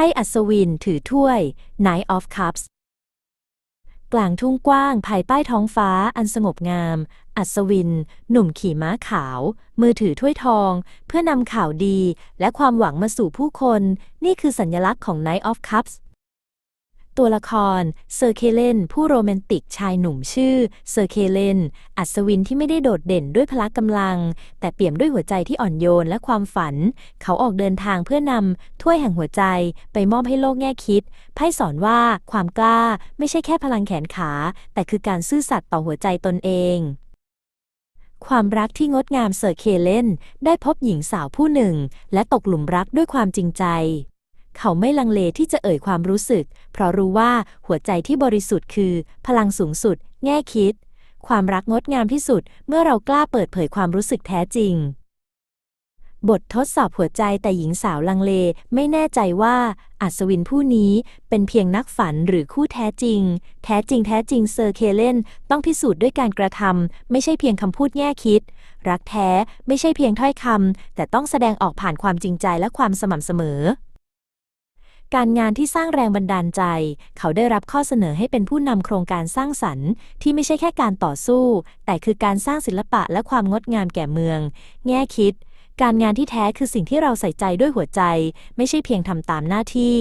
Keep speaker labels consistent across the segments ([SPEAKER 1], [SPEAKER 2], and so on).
[SPEAKER 1] พ่อัศวินถือถ้วย Knight of Cups กลางทุ่งกว้างภายใต้ท้องฟ้าอันสงบงาม อัศวิน หนุ่มขี่ม้าขาว มือถือถ้วยทอง เพื่อนำข่าวดีและความหวังมาสู่ผู้คน นี่คือสัญลักษณ์ของ Knight of Cups ตัวละครเซอร์เคเลนผู้โรแมนติกชายหนุ่มชื่อเซอร์เคเลนอัศวินที่ไม่ได้โดดเด่นด้วยพละกำลัง แต่เปี่ยมด้วยหัวใจที่อ่อนโยนและความฝัน เขาออกเดินทางเพื่อนำถ้วยแห่งหัวใจไปมอบให้โลกแง่คิด ไพ่สอนว่าความกล้าไม่ใช่แค่พลังแขนขา แต่คือการซื่อสัตย์ต่อหัวใจตนเองความรักที่งดงามเซอร์เคเลนได้พบหญิงสาวผู้หนึ่ง และตกหลุมรักด้วยความจริงใจ เขาไม่ลังเลที่จะเอ่ยความรู้สึก เพราะรู้ว่าหัวใจที่บริสุทธิ์คือ พลังสูงสุด แง่คิด ความรักงดงามที่สุด เมื่อเรากล้าเปิดเผยความรู้สึกแท้จริง บททดสอบหัวใจแต่หญิงสาวลังเลไม่แน่ใจว่า อัศวินผู้นี้เป็นเพียงนักฝันหรือคู่แท้จริง แท้จริงแท้จริงเซอร์เคเลนต้องพิสูจน์ด้วยการกระทำไม่ใช่เพียงคำพูดแง่คิด รักแท้ไม่ใช่เพียงถ้อยคำแต่ต้องแสดงออกผ่านความจริงใจและความสม่ำเสมอ การงานที่สร้างแรงบันดาลใจ เขาได้รับข้อเสนอให้เป็นผู้นำโครงการสร้างสรรค์ ที่ไม่ใช่แค่การต่อสู้ แต่คือการสร้างศิลปะและความงดงามแก่เมือง แง่คิด การงานที่แท้คือสิ่งที่เราใส่ใจด้วยหัวใจ ไม่ใช่เพียงทำตามหน้าที่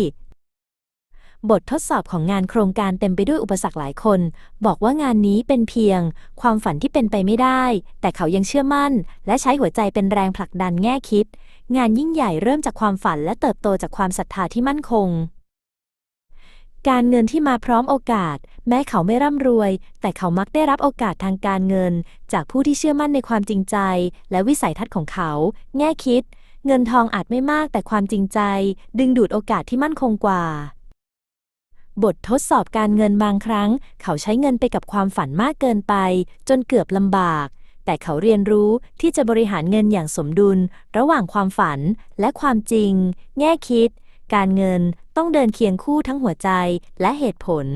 [SPEAKER 1] บททดสอบของงานโครงการเต็มไปด้วยอุปสรรคหลายคน บอกว่างานนี้เป็นเพียง ความฝันที่เป็นไปไม่ได้ แต่เขายังเชื่อมั่น และใช้หัวใจเป็นแรงผลักดันแง่คิด งานยิ่งใหญ่เริ่มจากความฝันและเติบโตจากความศรัทธาที่มั่นคง การเงินที่มาพร้อมโอกาส แม้เขาไม่ร่ำรวย แต่เขามักได้รับโอกาสทางการเงิน จากผู้ที่เชื่อมั่นในความจริงใจ และวิสัยทัศน์ของเขา แง่คิด เงินทองอาจไม่มากแต่ความจริงใจ ดึงดูดโอกาสที่มั่นคงกว่า บททดสอบการเงินบางครั้ง เขาใช้เงินไปกับความฝันมากเกินไป จนเกือบลำบาก แต่เขาเรียนรู้ที่จะบริหารเงินอย่างสมดุล ระหว่างความฝันและความจริง แง่คิด การเงินต้องเดินเคียงคู่ทั้งหัวใจและเหตุผล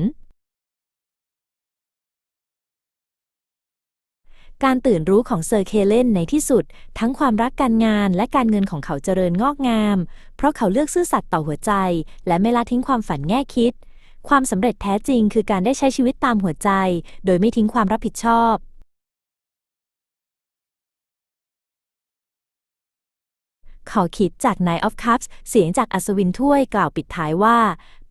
[SPEAKER 1] การตื่นรู้ของเซอร์เคเลนในที่สุด ทั้งความรักการงานและการเงินของเขาเจริญงอกงาม เพราะเขาเลือกซื่อสัตย์ต่อหัวใจ และไม่ละทิ้งความฝันแง่คิด ความสำเร็จแท้จริงคือการได้ใช้ชีวิตตามหัวใจ โดยไม่ทิ้งความรับผิดชอบขอคิดจาก Knight of Cups เสียงจากอัศวินถ้วยกล่าวปิดท้ายว่า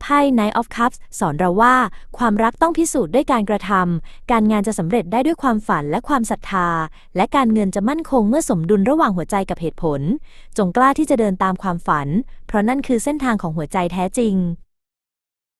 [SPEAKER 1] ไพ่ Knight of Cups สอนเราว่า ความรักต้องพิสูจน์ด้วยการกระทำ การงานจะสำเร็จได้ด้วยความฝันและความศรัทธา และการเงินจะมั่นคงเมื่อสมดุลระหว่างหัวใจกับเหตุผล จงกล้าที่จะเดินตามความฝัน เพราะนั่นคือเส้นทางของหัวใจแท้จริง